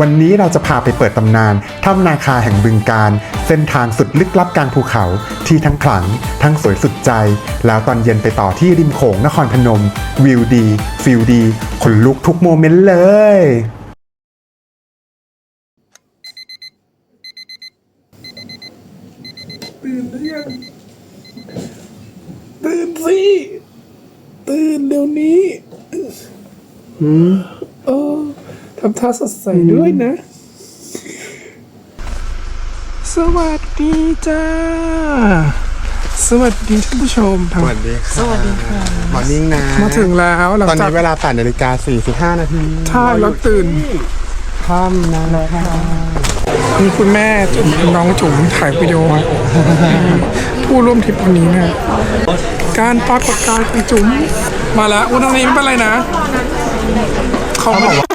วันนี้เราจะพาไปเปิดตำนานถ้ำนาคาแห่งบึงการ เส้นทางสุดลึกลับกลางภูเขา ที่ทั้งขลัง ทั้งสวยสุดใจ แล้วตอนเย็นไปต่อที่ริมโขงนครพนม วิวดี ฟิลดีขนลุกทุกโมเมนต์เลย ตื่นหรือยังตื่นสิ ตื่นเดี๋ยวนี้เออ ทำท่าสดใสด้วยนะ สวัสดีจ้า สวัสดีท่านผู้ชมทางสวัสดีค่ะสวัสดีค่ะมอร์นิ่งนะมาถึงแล้วหลังตอนจากนี้เวลา8นาฬิกา45 นาทีใช่แล้วตื่นถ้ำนาคามีคุณแม่จุ๋มน้องจุ๋มถ่ายวิดีโอไว้ผู้ร่วมทริปวันนี้เนี่ยการปรากฏกายของจุ๋มมาแล้วอุณหภูมิไม่เป็นไรนะเขาบอกว่า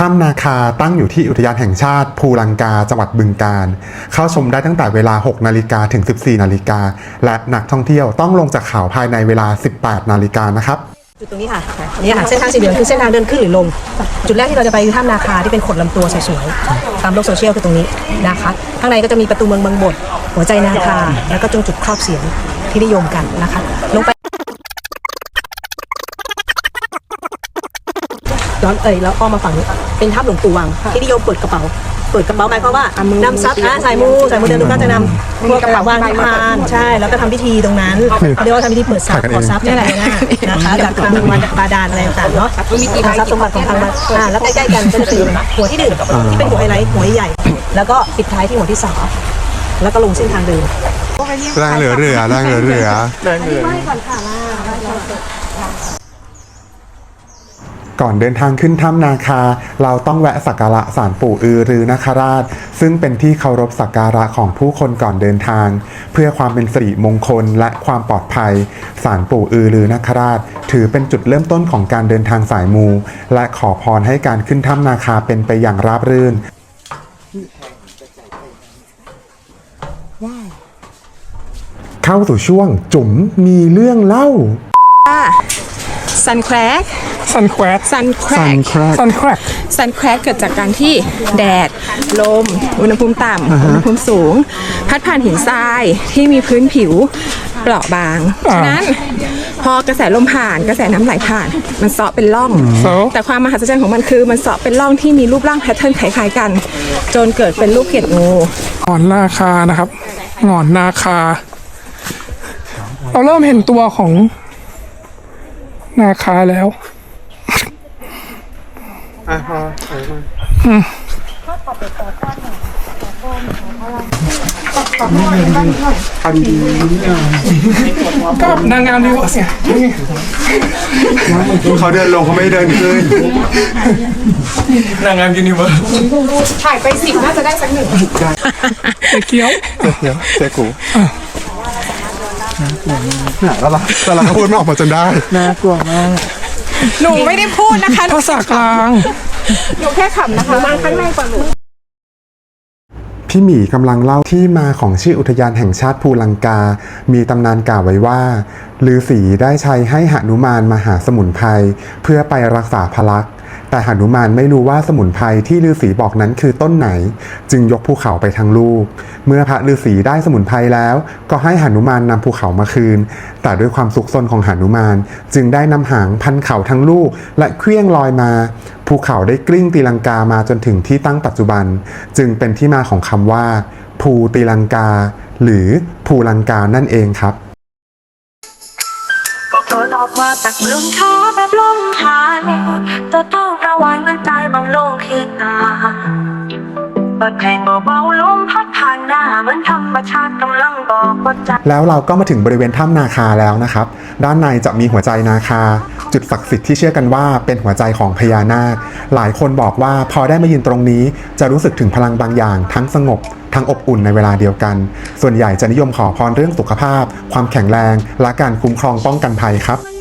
ถ้ำนาคาตั้งอยู่ที่อุทยานแห่งชาติ ภูลังกา จังหวัดบึงการ เข้าชมได้ตั้งแต่เวลา 6 นาฬิกาถึง 14 นาฬิกา และนักท่องเที่ยวต้องลงจากเขาภายในเวลา 18 นาฬิกานะครับ จุดตรงนี้ค่ะนนี้ค่ะ เส้นทางสีเหลืองคือเส้นทางเดินขึ้นหรือลง จุดแรกที่เราจะไปคือถ้ำนาคาที่เป็นขดลำตัวสวยๆ ตามโลกโซเชียลคือตรงนี้นะคะ ข้างในก็จะมีประตูเมืองบางบท หัวใจนาคา แล้วก็ตรงจุดครอบเสียงที่นิยมกันนะคะ ลงไป ย้อนเอ่ยแล้วอ้อมมาฝั่งนี้เป็นถ้ำหลวงปู่วังที่นิยมเปิดกระเป๋า เปิดกระเป๋าหมายความว่านำทรัพย์อะสายมูสายมูเดินทุกท่านจะนำพวกกระเป๋าวางที่พานใช่แล้วก็ทำพิธีตรงนั้นเขาเรียกว่าทำพิธีเปิดทรัพย์ขอทรัพย์จากพญานาคนะคะจากทางบาดาลอะไรต่างๆเนาะทางทรัพย์สมบัติของทางวัดอ่าแล้วใกล้ๆกันก็จะเป็นหัวที่หนึ่งที่เป็นหัวไฮไลท์หัวใหญ่ แล้วก็ปิดท้ายที่หัวที่สองแล้วก็ลงเส้นทางเดินแรงเหลือเรือแรงเหลือเรือ ก่อนเดินทางขึ้นถ้ำนาคา เราต้องแวะสักการะศาลปู่อือรือนาคราช ซึ่งเป็นที่เคารพสักการะของผู้คนก่อนเดินทาง เพื่อความเป็นสิริมงคลและความปลอดภัยศาลปู่อือรือนาคราช ถือเป็นจุดเริ่มต้นของการเดินทางสายมู และขอพรให้การขึ้นถ้ำนาคาเป็นไปอย่างราบรื่นเข้าสู่ช่วงจุ๋มมีเรื่องเล่าซันแครก สันแควดซันแครกสันแควดซันแครกเกิดจากการที่แดด ลม อุณหภูมิต่ำอุณหภูมิสูง พัดผ่านหินทรายที่มีพื้นผิวเปราะบางฉะนั้น พอกระแสลมผ่านกระแสน้ำไหลผ่าน มันเซาะเป็นร่องแต่ความมหัศจรรย์ของมันคือ มันเซาะเป็นร่องที่มีรูปร่างแพทเทิร์นคล้ายๆกัน จนเกิดเป็นรูปเกล็ดงูหงอนนาคานะครับหงอนนาคา เราเริ่มเห็นตัวของนาคาแล้ว ก็นางงามดีวะเนี่ยเขาเดินลงเขาไม่เดินขึ้นนางงามยูนิเวิร์ถ่ายไปสิบน่าจะได้สักหนึ่งเกียวเดี๋ยวเจ๊กูเนี่ยแล้วเราแล้วเราก็พูดไม่ออกมาจนได้น่ากลัวมาก หนูไม่ได้พูดนะคะภาษากลาง หนูแค่ขำนะคะมาข้างในก่อนหนูพี่หมีกำลังเล่าที่มาของชื่ออุทยานแห่งชาติภูลังกา มีตำนานกล่าวไว้ว่าฤาษีได้ใช้ให้หนุมานมาหาสมุนไพรเพื่อไปรักษาพลักษณ์ แต่หนุมานไม่รู้ว่าสมุนไพรที่ฤาษีบอกนั้นคือต้นไหน จึงยกภูเขาไปทั้งลูก เมื่อพระฤาษีได้สมุนไพรแล้ว ก็ให้หนุมานนำภูเขามาคืน แต่ด้วยความสุขสนของหนุมาน จึงได้นำหางพันเขาทั้งลูก และเคลื่องลอยมา ภูเขาได้กลิ้งตีลังกามาจนถึงที่ตั้งปัจจุบัน จึงเป็นที่มาของคำว่า ภูตีลังกา หรือภูลังกานั่นเองครับ เกิดออกมาจากลมท้อแบบลมหายแต่ต้องระวังมันใจมันลงขีดตาเปิดเพลงเบาๆลมพัดผ่านหน้าเหมือนธรรมชาติกำลังบอกว่าใจแล้วเราก็มาถึงบริเวณถ้ำนาคาแล้วนะครับ ด้านในจะมีหัวใจนาคา จุดศักดิ์สิทธิ์ที่เชื่อกันว่าเป็นหัวใจของพญานาค หลายคนบอกว่าพอได้มายืนตรงนี้ จะรู้สึกถึงพลังบางอย่าง ทั้งสงบ ทั้งอบอุ่นในเวลาเดียวกัน ส่วนใหญ่จะนิยมขอพรเรื่องสุขภาพ ความแข็งแรง และการคุ้มครองป้องกันภัยครับ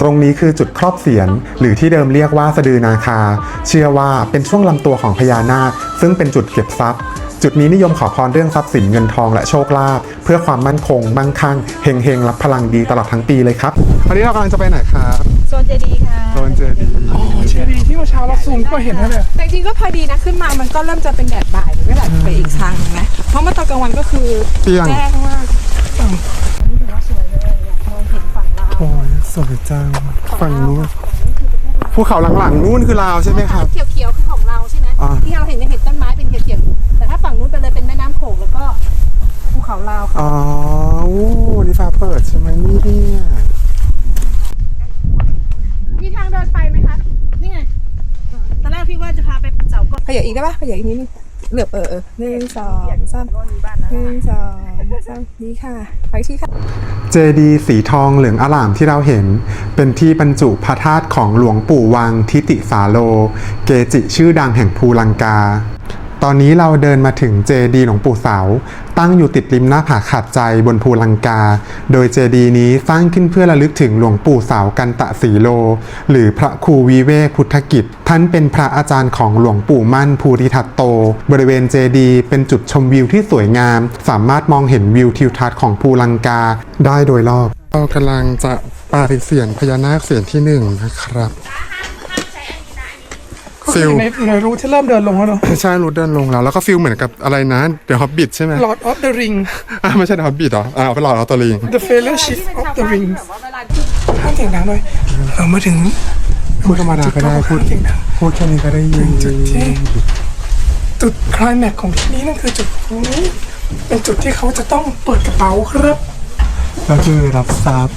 ตรงนี้คือจุดครอบเสียน หรือที่เดิมเรียกว่าสะดือนาคา เชื่อว่าเป็นช่วงลำตัวของพญานาค ซึ่งเป็นจุดเก็บทรัพย์ จุดนี้นิยมขอพรเรื่องทรัพย์สินเงินทองและโชคลาภเพื่อความมั่นคงมั่งคั่งเฮงเฮงรับพลังดีตลอดทั้งปีเลยครับวันนี้เรากำลังจะไปไหนครับโซนเจดีค่ะโซนเจดีอ๋อเชดีที่เมื่อเช้าเราซูมก็เห็นแล้วเนี่ยแต่จริงๆก็พอดีนะขึ้นมามันก็เริ่มจะเป็นแดดบ่ายมันก็แบบไปอีกทางหนึงนะเพราะเมื่อตอนกลางวันก็คือเที่ยงแจ้งมากโอ้ยส วยจังฝั่งนู้นภูเขาหลังๆนู้นคือลาวใช่ไหมครับ เขียวๆคือของเราใช่ไหมอ่า ที่เราเห็นจะเห็นต้นไม้เป็นเขียวๆแต่ถ้าฝั่งนู้นไปเลยเป็นแม่น้ำโขงแล้วก็ภูเขาลาวค่ะอ๋ออู้นี่ฟ้าเปิดใช่ไหมเนี่ยมีทางเดินไปไหมคะนี่ไงตอนแรกพี่ว่าจะพาไปเสาก่อนขยับอีกได้ปะขยับอีกนิดนึง เหลือบเออเออหนึ่งสองสามหนึ่งสองสามดีค่ะไปที่ค่ะเจดีย์สีทองเหลืองอล่ามที่เราเห็น เป็นที่บรรจุพระธาตุของหลวงปู่วังทิติสาโล เกจิชื่อดังแห่งภูลังกา ตอนนี้เราเดินมาถึงเจดีหลวงปู่เสา ตั้งอยู่ติดริมหน้าผาขาดใจบนภูลังกา โดยเจดีนี้สร้างขึ้นเพื่อระลึกถึงหลวงปู่เสากันตะสีโล หรือพระครูวิเวกพุทธกิจ ท่านเป็นพระอาจารย์ของหลวงปู่มั่นภูริทัตโต บริเวณเจดีเป็นจุดชมวิวที่สวยงาม สามารถมองเห็นวิวทิวทัศน์ของภูลังกาได้โดยรอบ เรากำลังจะปาเป็นเสียงพญานาคเสียงที่หนึ่งนะครับ ก็คืออยู่ในอยู่ในรูที่เริ่มเดินลงแล้วเนาะใช่รถเดินลงแล้ว แล้วก็ฟิลเหมือนกับอะไรนะเดี๋ยวฮอบบิทใช่ไหม Lord of the Ring อะไม่ใช่ฮอบบิทเหรออ่าเป็นหลอดออตลิง The Fellowship of the Ring พูดเสียงดังหน่อยเรามาถึงพูดธรรมดาก็ได้พูดเสียงดังพูดแค่นี้ก็ได้ยินจุดที่จุดคลายแม็กซ์ของที่นี้นั่นคือจุดนี้เป็นจุดที่เขาจะต้องเปิดกระเป๋าครับก็คือรับทรัพย์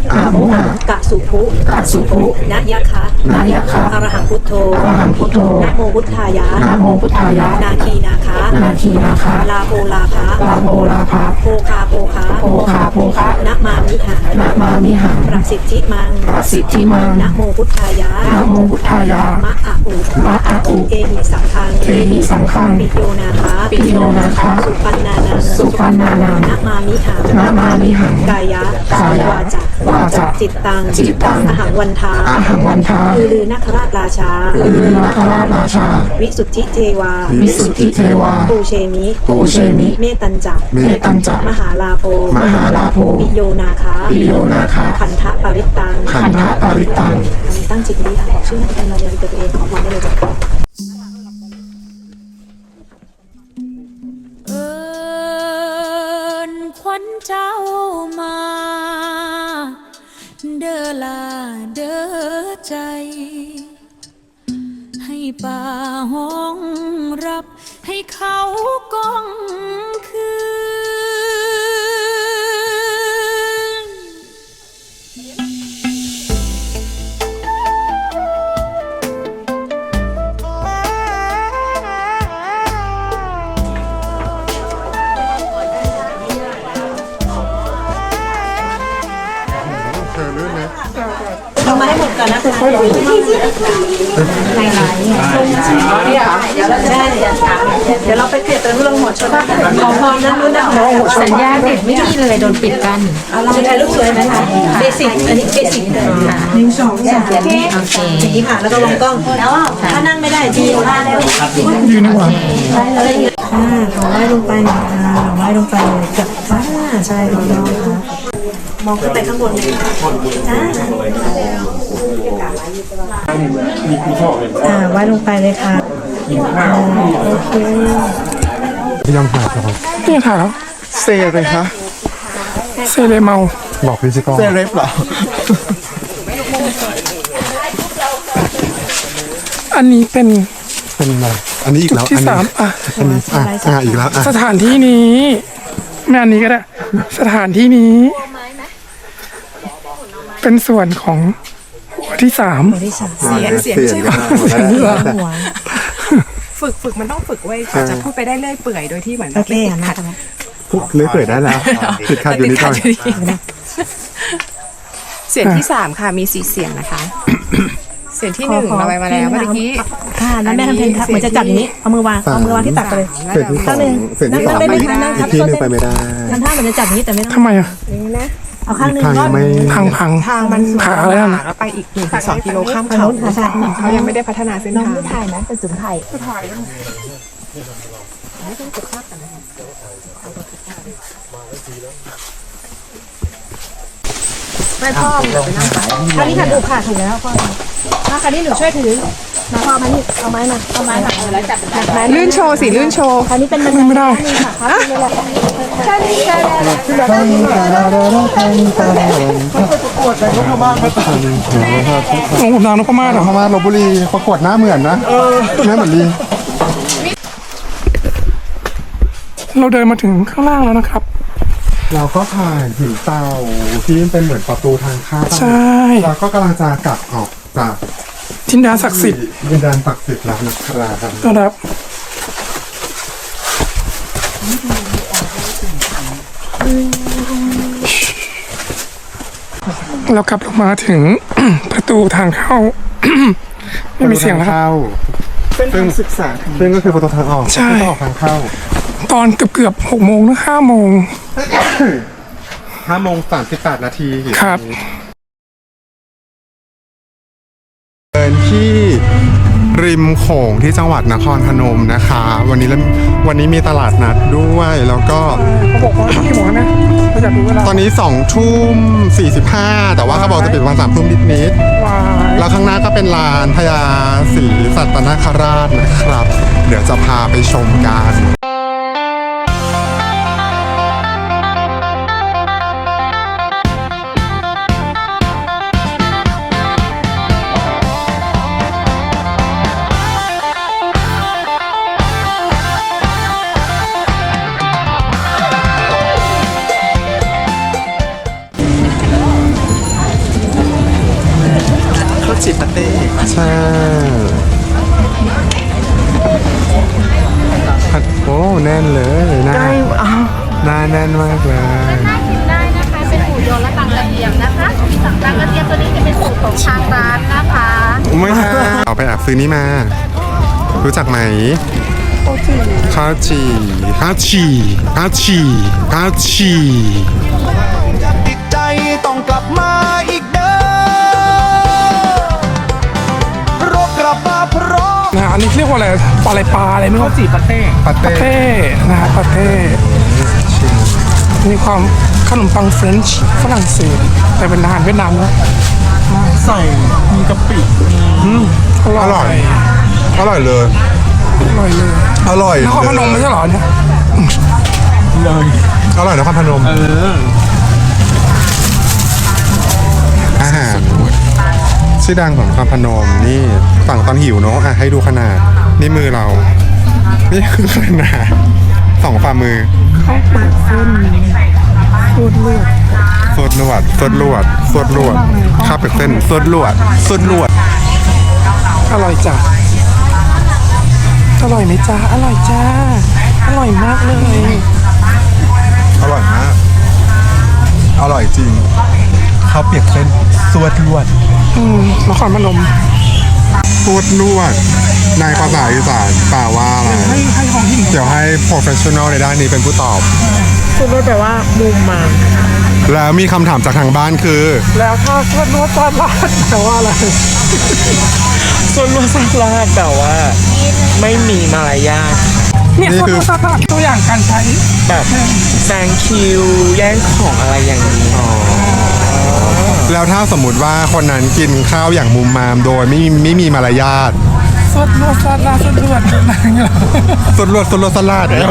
กะสุภุกะสุภุนะยะคะนะยะคะอรหังพุทโธอรหังพุทโธนะโมพุทธายะนะโมพุทธายะ นาคีนาคะนาคีนาคะ ลาโพลาภะลาโพลาภะโภคาโภคะโภคาโภคะนะมามิหะนะมามิหะประสิทธิมังประสิทธิมังนะโมพุทธายะนะโมพุทธายะมะอะอุมะอะอุเอหิสังฆังเอหิสังฆังปิโยนาคะปิโยนาคะสุปันนานาสุปันนานานะมามิหะนะมามิหะกายะกายวาจาวาจาจิตตังจิตตังอหังวันทาอหังวันทาอือลือนักราชราชาอือลือนักราชราชา วิสุทธิเทวา วิสุทธิเทวาปูเชมิปูเชมิ เมตัญจักเมตัญจักมหาลาโภมหาลาโภปิโยนาคาปิโยนาคาขันธปริตตังขันธปริตตังตั้งจิตดีค่ะบอกชื่อให้เป็นเราเรียนตัวเองขอพรได้เลยจ้ะเอิญควันเจ้ามา เด้อลาเด้อใจ ให้ป่าห้องรับ ให้เขากองคืน เดี๋ยวเราไปเกลียดตัวเรื่องหัวชนขอพรนั่นนู่นนะสัญญาเด็ดไม่มีเลยโดนปิดกันจะถ่ายรูปสวยไหมคะเบสิกอันนี้เบสิกเลยค่ะหนึ่งสองสามโอเคอย่างนี้ค่ะแล้วก็ลงกล้องถ้านั่งไม่ได้จีท่าได้ยืนดีกว่าอ่าขอไล่ลงไปหน่อยค่ะไล่ลงไปเลยกับฟ้าใช่ลงไปค่ะมองขึ้นไปข้างบนเลยค่ะอ่าอ่าไว้ลงไปเลยค่ะ อ่าโอเคพี่ยอมหาครับนี่ถ่ายแล้วเซเลยคะเซเลเมาบอกดิจิกอลเซเรฟเหรอ อันนี้เป็นเป็นอะไรอันนี้อีกแล้วที่อันสามนี้อะอันนี้อะอะอีกแล้วอะสถานที่นี้ไม่อันนี้ก็ได้ สถานที่นี้ เป็นส่วนของหัวที่สาม เสียงเสียงเสียใช่งไหมก็ ฝึกฝึกมันต้องฝึกไว้ยกว่าจะพูดไปได้เรื่อยเปื่อยโดยที่เหมือนแบโอบเคไม่ติอะดนะขัดพูดเลยเปิดได้แล้วติดขัดอยู่นิดหน่อยติดขัดอยู่นิดเสียงที่สามค่ะมีสี่เสียงนะคะ เสียงที่หนึ่งเราไปมาแล้วเมื่อกี้ ค่ะแล้วแม่ทำเพลงครับเหมือนจะจับอย่างนี้ เอามือวาง เอามือวางที่ตักไปเลย เฟสที่สองหนึ่งเฟสที่สองนั่งได้ไม่ไหมคะนั่งคอีรับกที่หนึงไปไม่ได้ ทำท่าเหมือนจะจับอย่างนี้แต่ไม่ต้องทำไมอะ เอาข้างหนึงทางก็ยังไม่พังพัง ทางมันสวยขาอะไรนั่นน่ะไปอีกหนึ่งถึงสองกิโลข้ามทางเขาโน้นค่ะใช่เขายังไม่ได้พัฒนาเส้นทางถ่ายนะเป็นจุ๋มถ่าย ไม่พ่อคราวนี้ค่ะดูค่ะถูกแล้วพ่อมาคราวนี้หนูช่วยถือมาพ่อมานี่เอาไม้มาเอาไม้มาแล้วจับไม้ลื่นโชว์สิลื่นโชว์คราวนี้เป็นมันไม่ได้นี่ค่ะครับนี่แหละใช่นี่ใช่แล้วคือแบบนี้ของผมนางนพมาศเหรอพม่าลบบุรีประกวดหน้าเหมือนนะหน้าเหมือนลีเราเดินมาถึงข้างล่างแล้วนะครับ เราก็ผ่านหินเตาที่เป็นเหมือนประตูทางเข้าใช่ เราก็กำลังจะกลับออกจากทินดาศักดิ์สิทธิ์ดินแดนศักดิ์สิทธิ์แล้วนะครับนะครับ เรากลับลงมาถึง ประตูทางเข้า ไม่มีเสียงแล้วครับ เข้า เป็นทางศึกษา ซึ่งก็คือประตูทางออกใช่ ประตูออกทางเข้า ตอนเกือบเกือบหกโมงหรือห้าโมงห้าโมงสามสิบแปดนาทีครับเดินที่ริมโขงที่จังหวัดนครพนมนะคะ วันนี้เริ่มวันนี้มีตลาดนัดด้วยแล้วก็เขาบอกว่ากี่โมงแล้วนะเราอยากดูเวลาตอนนี้2ทุ่ม45แต่ว่าเขาบอกจะปิดวันสามทุ่มนิดวายๆแล้วข้างหน้าก็เป็นลานพญาศรีสัตนคราชนะครับ เดี๋ยวจะพาไปชมกัน ซื้อนี่มา รู้จักไหมข้าวจี่ข้าวจี่ข้าวจี่ข้าวจี่ติดใจต้องกลับมาอีกเด้อรบกลับมาเพราะนะฮะอันนี้เรียกว่าอะไรปลาอะไรปลาอะไรไม่รู้จีบปาเต้ปาเต้เต้นะฮะปาเต้มีความขนมปังเฟรนช์ฝรั่งเศสแต่เป็นอาหารเวียดนามนะใส่มีกะปิ อร่อย อร่อยเลย อร่อยเลยอร่อยนครพนมไม่ใช่เหรอเนี่ยเลยอร่อยนครพนม เออ อาหารชื่อดังของนครพนมนี่สั่งตอนหิวเนาะอะให้ดูขนาด นี่มือเรา นี่คือขนาดสองฝ่ามือข้าวเปลือกเส้นสูตรเลือดสดลวดสดลวดสดลวดข้าวเป็ดเส้นสดลวดสดลวด อร่อยจ้ะอร่อยไหมจ้าอร่อยจ้าอร่อยมากเลย อร่อยมาก อร่อยจริงข้าวเปียกเส้นสวดลวด อืมนครพนม สดลวดในภาษาอีสานแปลว่าอะไรให้ให้ของที่เดี๋ยวให้ professional ในด้านนี้เป็นผู้ตอบสูตรเลือดแปลว่ามุมมา แล้วมีคำถามจากทางบ้านคือ แล้วถ้าเลือดนวดจานลาดแปลว่าอะไรส่วนลวดซาลาแต่ว่า ไม่มีมารยาทเนี่ยนี่ส่วนคือลวดซาลาดตัวอย่างการใช้แบบแซงคิวแย่งของอะไรอย่างนี้ แล้วถ้าสมมุติว่าคนนั้นกินข้าวอย่างมุมมามโดยไม่มีไม่มีมารยาทสดลวดซาลาดสดลวดอะไรอย่างเงี้ยเหรอสดลวดสดลวดสลัดเนี่ย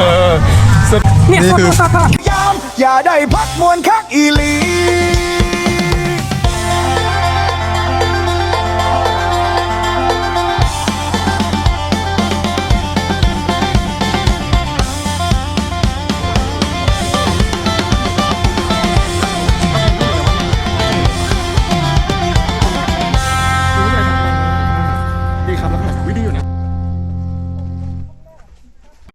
เนี่ยนี่สดคือลวดซาลาดยามอย่าได้พักมวนคักอีหลี